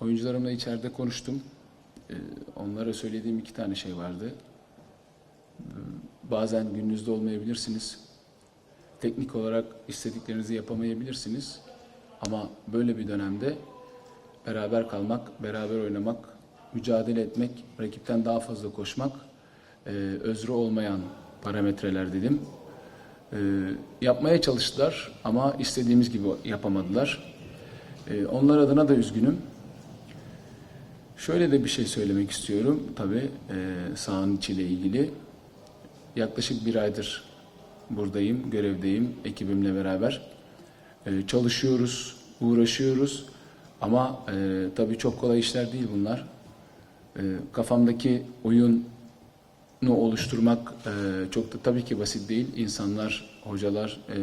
Oyuncularımla içeride konuştum. Ee, onlara söylediğim iki tane şey vardı. Ee, Bazen gününüzde olmayabilirsiniz. Teknik olarak istediklerinizi yapamayabilirsiniz. Ama böyle bir dönemde beraber kalmak, beraber oynamak, mücadele etmek, rakipten daha fazla koşmak e, özrü olmayan parametreler dedim. E, yapmaya çalıştılar ama istediğimiz gibi yapamadılar. E, onlar adına da üzgünüm. Şöyle de bir şey söylemek istiyorum tabii e, sahanın içiyle ilgili. Yaklaşık bir aydır buradayım, görevdeyim ekibimle beraber. E, çalışıyoruz, uğraşıyoruz ama e, tabii çok kolay işler değil bunlar. E, kafamdaki oyunu oluşturmak e, çok da tabii ki basit değil. İnsanlar, hocalar e,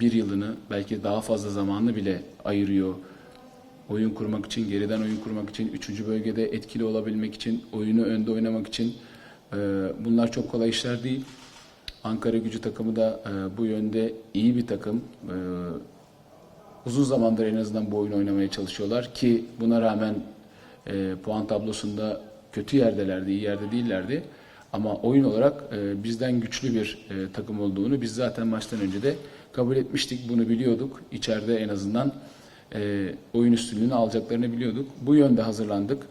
bir yılını belki daha fazla zamanını bile ayırıyor. Oyun kurmak için, geriden oyun kurmak için, üçüncü bölgede etkili olabilmek için, oyunu önde oynamak için e, bunlar çok kolay işler değil. Ankara gücü takımı da e, bu yönde iyi bir takım. E, uzun zamandır en azından bu oyunu oynamaya çalışıyorlar ki buna rağmen e, puan tablosunda kötü yerdelerdi, iyi yerde değillerdi. Ama oyun olarak e, bizden güçlü bir e, takım olduğunu biz zaten maçtan önce de kabul etmiştik. Bunu biliyorduk. İçeride en azından e, oyun üstünlüğünü alacaklarını biliyorduk. Bu yönde hazırlandık.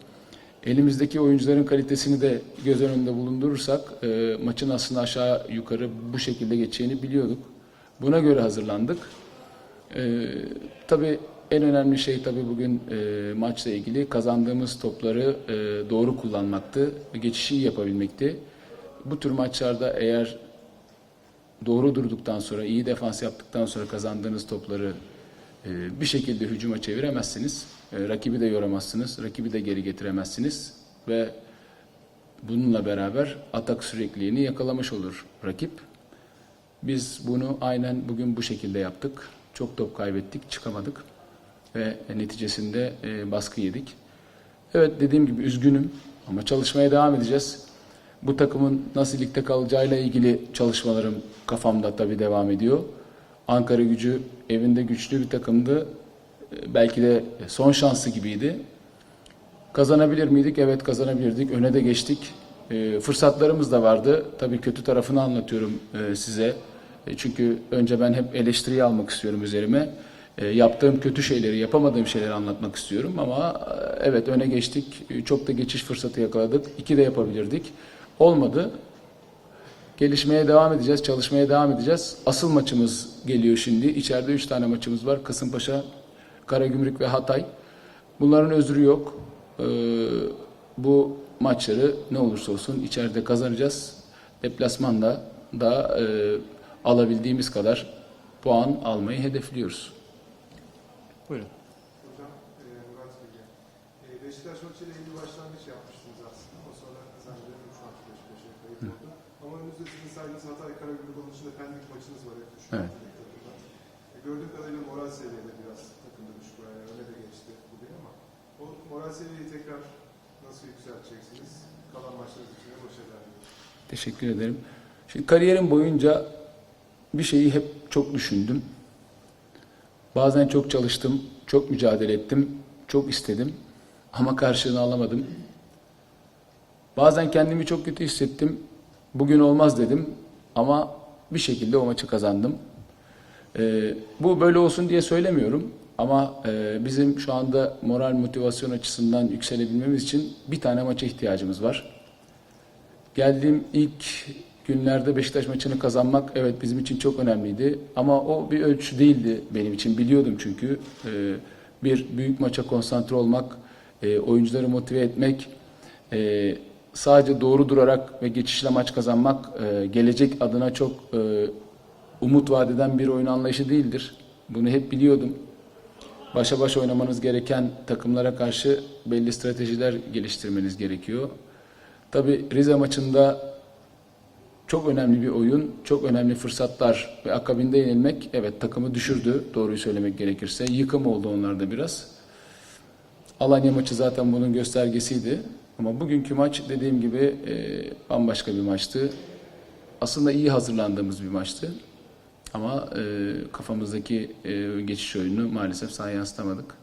Elimizdeki oyuncuların kalitesini de göz önünde bulundurursak e, maçın aslında aşağı yukarı bu şekilde geçeceğini biliyorduk. Buna göre hazırlandık. Ee, tabii en önemli şey tabii bugün e, maçla ilgili kazandığımız topları e, doğru kullanmaktı, geçişi yapabilmekti. Bu tür maçlarda eğer doğru durduktan sonra, iyi defans yaptıktan sonra kazandığınız topları e, bir şekilde hücuma çeviremezsiniz. E, rakibi de yoramazsınız, rakibi de geri getiremezsiniz ve bununla beraber atak sürekliliğini yakalamış olur rakip. Biz bunu aynen bugün bu şekilde yaptık. Çok top kaybettik, çıkamadık ve neticesinde e, baskı yedik. Evet dediğim gibi üzgünüm ama çalışmaya devam edeceğiz. Bu takımın nasıl ligde kalacağıyla ilgili çalışmalarım kafamda tabii devam ediyor. Ankara gücü evinde güçlü bir takımdı. E, Belki de son şansı gibiydi. Kazanabilir miydik? Evet kazanabilirdik. Öne de geçtik. E, fırsatlarımız da vardı. Tabii kötü tarafını anlatıyorum e, size. E, çünkü önce ben hep eleştiriyi almak istiyorum üzerime. E, yaptığım kötü şeyleri, yapamadığım şeyleri anlatmak istiyorum ama evet öne geçtik. Çok da geçiş fırsatı yakaladık. İki de yapabilirdik. Olmadı. Gelişmeye devam edeceğiz, çalışmaya devam edeceğiz. Asıl maçımız geliyor şimdi. İçeride üç tane maçımız var. Kasımpaşa, Karagümrük ve Hatay. Bunların özrü yok. Ee, bu maçları ne olursa olsun içeride kazanacağız. Deplasmanda da e, alabildiğimiz kadar puan almayı hedefliyoruz. Buyurun. Hocam e, Murat Bilge. E, Beşiktaş maçıyla iyi bir başlangıç yapmıştınız aslında ama sonra zannediyorum 3 maç peş peşe kayıp oldu. Önünüzde sizin saydığınız Hatay Karagümrük onun dışında Pendik maçınız var düşük. Evet. E, gördüğüm kadarıyla moral seviyede biraz takımda düşük var. Yani öyle de geçti bugün ama o moral seviyeyi tekrar nasıl yükselteceksiniz? Kalan maçlarınız için de başarılar. Teşekkür ederim. Şimdi kariyerim boyunca bir şeyi hep çok düşündüm. Bazen çok çalıştım, çok mücadele ettim, çok istedim ama karşılığını alamadım. Bazen kendimi çok kötü hissettim. Bugün olmaz dedim ama bir şekilde o maçı kazandım. Ee, bu böyle olsun diye söylemiyorum ama e, bizim şu anda moral motivasyon açısından yükselebilmemiz için bir tane maça ihtiyacımız var. Geldiğim ilk günlerde Beşiktaş maçını kazanmak evet bizim için çok önemliydi. Ama o bir ölçü değildi benim için. Biliyordum çünkü Ee, bir büyük maça konsantre olmak, e, oyuncuları motive etmek, e, sadece doğru durarak ve geçişle maç kazanmak e, gelecek adına çok e, umut vadeden bir oyun anlayışı değildir. Bunu hep biliyordum. Başa baş oynamanız gereken takımlara karşı belli stratejiler geliştirmeniz gerekiyor. Tabi Rize maçında çok önemli bir oyun, çok önemli fırsatlar ve akabinde yenilmek evet takımı düşürdü doğruyu söylemek gerekirse. Yıkım oldu onlarda biraz. Alanya maçı zaten bunun göstergesiydi. Ama bugünkü maç dediğim gibi e, bambaşka bir maçtı. Aslında iyi hazırlandığımız bir maçtı. Ama e, kafamızdaki e, geçiş oyunu maalesef sahaya yansıtamadık.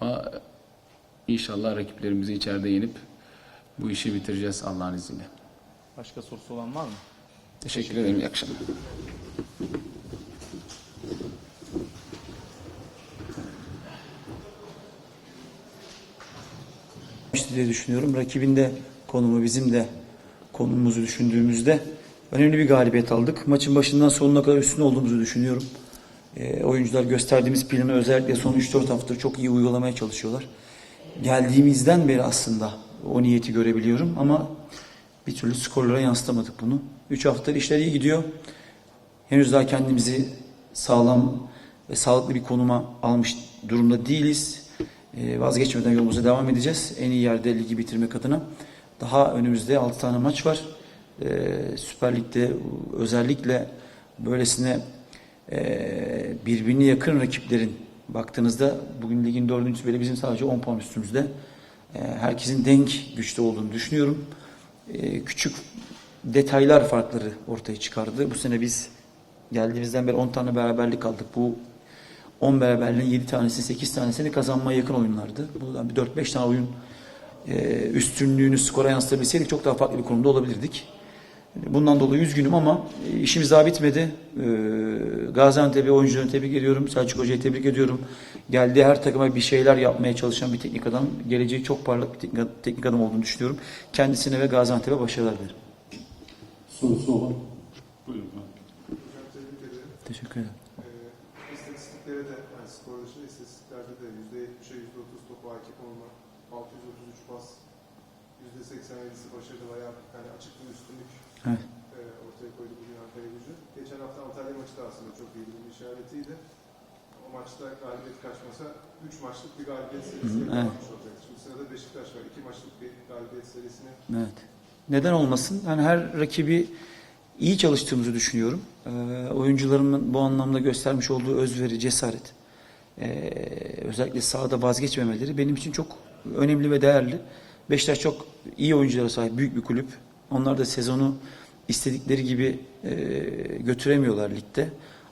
Ama İnşallah rakiplerimizi içeride yenip bu işi bitireceğiz Allah'ın izniyle. Başka sorusu olan var mı? Teşekkür ederim. İyi akşamlar. Diye düşünüyorum. Rakibin de konumu bizim de konumumuzu düşündüğümüzde önemli bir galibiyet aldık. Maçın başından sonuna kadar üstün olduğumuzu düşünüyorum. Ee, oyuncular gösterdiğimiz planı özellikle son 3-4 hafta çok iyi uygulamaya çalışıyorlar. Geldiğimizden beri aslında o niyeti görebiliyorum ama bir türlü skorlara yansıtamadık bunu. 3 haftadır işler iyi gidiyor. Henüz daha kendimizi sağlam ve sağlıklı bir konuma almış durumda değiliz. Ee, vazgeçmeden yolumuza devam edeceğiz. En iyi yerde ligi bitirmek adına. Daha önümüzde 6 tane maç var. Ee, Süper Lig'de özellikle böylesine e, birbirine yakın rakiplerin baktığınızda bugün ligin dördüncüsü bile bizim sadece 10 puan üstümüzde. Ee, herkesin denk güçte olduğunu düşünüyorum. Ee, küçük detaylar farkları ortaya çıkardı. Bu sene biz geldiğimizden beri 10 tane beraberlik aldık. Bu 10 beraberliğin 7 tanesi 8 tanesini kazanmaya yakın oyunlardı. Buradan bir 4-5 tane oyun e, üstünlüğünü skora yansıtabilseydik çok daha farklı bir konumda olabilirdik. Bundan dolayı üzgünüm ama e, işimiz daha bitmedi. E, Gaziantep'i oyuncularını tebrik ediyorum. Selçuk Hoca'yı tebrik ediyorum. Geldiği her takıma bir şeyler yapmaya çalışan bir teknik adam. Geleceği çok parlak bir teknik, teknik adam olduğunu düşünüyorum. Kendisine ve Gaziantep'e başarılar dilerim. Sorusu olan. Buyurun. Teşekkür ederim. İstatistiklere de, yani skor dışında istatistiklerde de %70'e %30 topu hakim olma, 633 pas, %87'si başarılı veya yani açık bir üstünlük Evet. e, ortaya koydu bugün Ankara gücü. Geçen hafta Antalya maçı da aslında çok iyi bir işaretiydi. O maçta galibiyet kaçmasa 3 maçlık bir galibiyet serisi hı, yakalamış olacaktı. Şimdi sırada Beşiktaş var. 2 maçlık bir galibiyet serisini Evet. Neden olmasın? Yani her rakibi iyi çalıştığımızı düşünüyorum. Ee, oyuncularımın bu anlamda göstermiş olduğu özveri, cesaret, ee, özellikle sahada vazgeçmemeleri benim için çok önemli ve değerli. Beşiktaş çok iyi oyunculara sahip, büyük bir kulüp. Onlar da sezonu istedikleri gibi ee, götüremiyorlar ligde.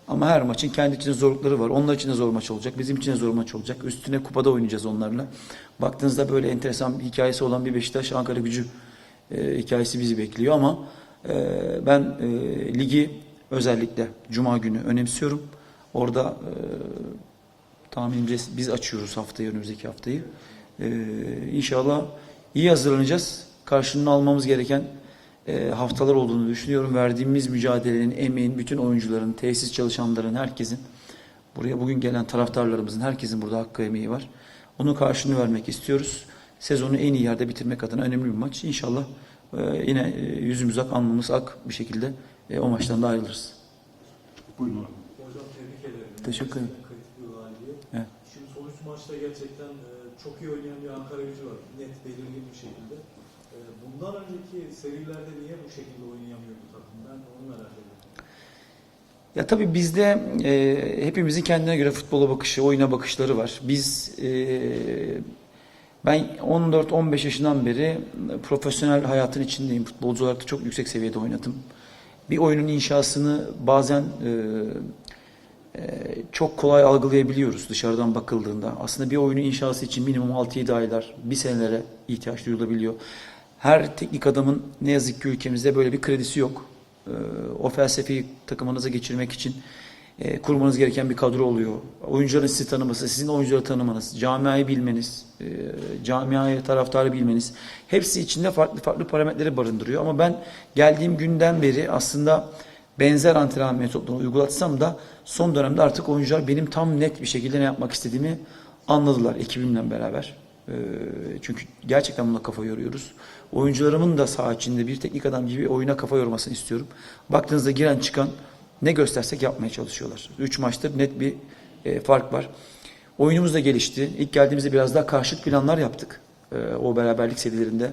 Ama her maçın kendi içinde zorlukları var. Onlar için de zor maç olacak. Bizim için de zor maç olacak. Üstüne kupada oynayacağız onlarla. Baktığınızda böyle enteresan hikayesi olan bir Beşiktaş Ankara gücü e, hikayesi bizi bekliyor ama e, ben e, ligi özellikle Cuma günü önemsiyorum. Orada e, tahminimce biz açıyoruz haftayı, önümüzdeki haftayı. E, inşallah iyi hazırlanacağız. Karşılığını almamız gereken e, haftalar olduğunu düşünüyorum. Verdiğimiz mücadelenin, emeğin, bütün oyuncuların, tesis çalışanların, herkesin, buraya bugün gelen taraftarlarımızın, herkesin burada hakkı emeği var. Onun karşılığını vermek istiyoruz. Sezonu en iyi yerde bitirmek adına önemli bir maç. İnşallah e, yine e, yüzümüz ak, alnımız ak bir şekilde e, o maçtan da ayrılırız. Buyurun. Hocam tebrik ederim. Teşekkür ederim. Evet. Şimdi son üç maçta gerçekten e, çok iyi oynayan bir Ankara gücü var. Net, belirgin bir şekilde. E, Bundan önceki serilerde niye bu şekilde oynayamıyor bu takım? Ben onu merak ediyorum. Ya tabii bizde e, hepimizin kendine göre futbola bakışı, oyuna bakışları var. Biz e, ben 14-15 yaşından beri profesyonel hayatın içindeyim. Futbolcu olarak da çok yüksek seviyede oynadım. Bir oyunun inşasını bazen e, e, çok kolay algılayabiliyoruz dışarıdan bakıldığında. Aslında bir oyunun inşası için minimum 6-7 aylar, bir senelere ihtiyaç duyulabiliyor. Her teknik adamın ne yazık ki ülkemizde böyle bir kredisi yok. Ee, o felsefeyi takımınıza geçirmek için e, kurmanız gereken bir kadro oluyor. Oyuncuların sizi tanıması, sizin oyuncuları tanımanız, camiayı bilmeniz, e, camiayı, taraftarı bilmeniz hepsi içinde farklı farklı parametreleri barındırıyor. Ama ben geldiğim günden beri aslında benzer antrenman metotlarını uygulatsam da son dönemde artık oyuncular benim tam net bir şekilde ne yapmak istediğimi anladılar ekibimle beraber. Ee, Çünkü gerçekten buna kafa yoruyoruz. Oyuncularımın da saha içinde bir teknik adam gibi oyuna kafa yormasını istiyorum. Baktığınızda giren çıkan ne göstersek yapmaya çalışıyorlar. Üç maçtır net bir e, fark var. Oyunumuz da gelişti. İlk geldiğimizde biraz daha karşıt planlar yaptık. E, o beraberlik serilerinde.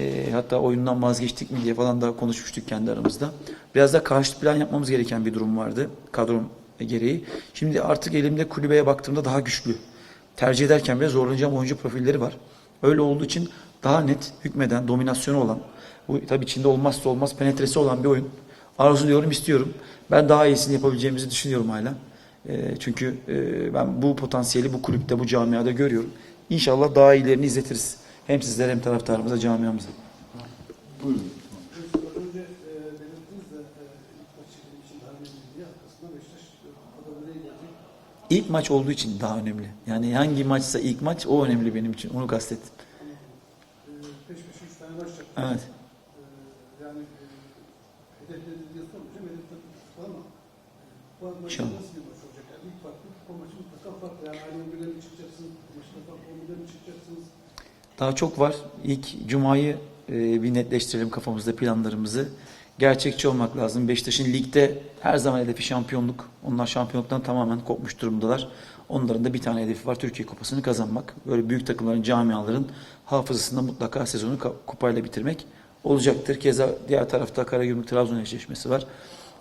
E, hatta oyundan vazgeçtik mi diye falan da konuşmuştuk kendi aramızda. Biraz da karşıt plan yapmamız gereken bir durum vardı kadrom gereği. Şimdi artık elimde kulübeye baktığımda daha güçlü. Tercih ederken bile zorlanacağım oyuncu profilleri var. Öyle olduğu için daha net, hükmeden, dominasyonu olan, bu tabii içinde olmazsa olmaz penetresi olan bir oyun. Arzuluyorum, istiyorum. Ben daha iyisini yapabileceğimizi düşünüyorum hala. E, çünkü e, ben bu potansiyeli bu kulüpte, bu camiada görüyorum. İnşallah daha iyilerini izletiriz. Hem sizlere hem taraftarımıza, camiamıza. Buyurun. İlk maç olduğu için daha önemli. Yani hangi maçsa ilk maç o önemli benim için. Onu kastettim. E, yaptı. Evet. E, yani e, hedefleri diye sormayacağım. Hedef tabii tuttu ama e, bu maçı İnşallah. nasıl bir maç olacak? Yani ilk farklı bu maçı mutlaka farklı. Yani aynı 11'e mi çıkacaksınız? Maçta farklı 11'e mi çıkacaksınız? Daha çok var. İlk Cuma'yı e, bir netleştirelim kafamızda planlarımızı. Gerçekçi olmak lazım. Beşiktaş'ın ligde her zaman hedefi şampiyonluk. Onlar şampiyonluktan tamamen kopmuş durumdalar. Onların da bir tane hedefi var. Türkiye Kupası'nı kazanmak. Böyle büyük takımların, camiaların hafızasında mutlaka sezonu kupayla bitirmek olacaktır. Keza diğer tarafta Karagümrük Trabzon eşleşmesi var.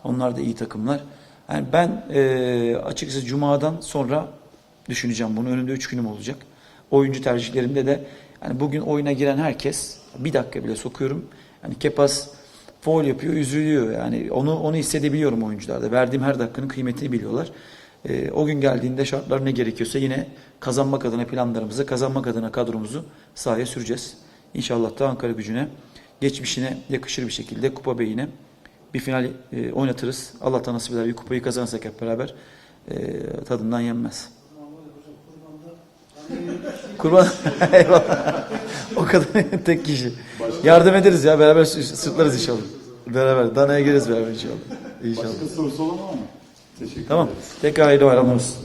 Onlar da iyi takımlar. Yani ben e, açıkçası Cuma'dan sonra düşüneceğim bunu. Önümde üç günüm olacak. Oyuncu tercihlerimde de yani bugün oyuna giren herkes bir dakika bile sokuyorum. Yani Kepas foul yapıyor, üzülüyor. Yani onu onu hissedebiliyorum oyuncularda. Verdiğim her dakikanın kıymetini biliyorlar. Ee, o gün geldiğinde şartlar ne gerekiyorsa yine kazanmak adına planlarımızı, kazanmak adına kadromuzu sahaya süreceğiz. İnşallah da Ankara gücüne, geçmişine yakışır bir şekilde Kupa Bey'ine bir final e, oynatırız. Allah'tan nasip eder bir kupayı kazanırsak hep beraber e, tadından yenmez. Kurban eyvallah. o kadar tek kişi. Yardım ederiz ya beraber sırtlarız inşallah. Beraber danaya gireriz beraber inşallah. İnşallah. Başka sorusu olan var mı? Teşekkür Tamam. ederiz. Tekrar hayırlı bayramlar olsun.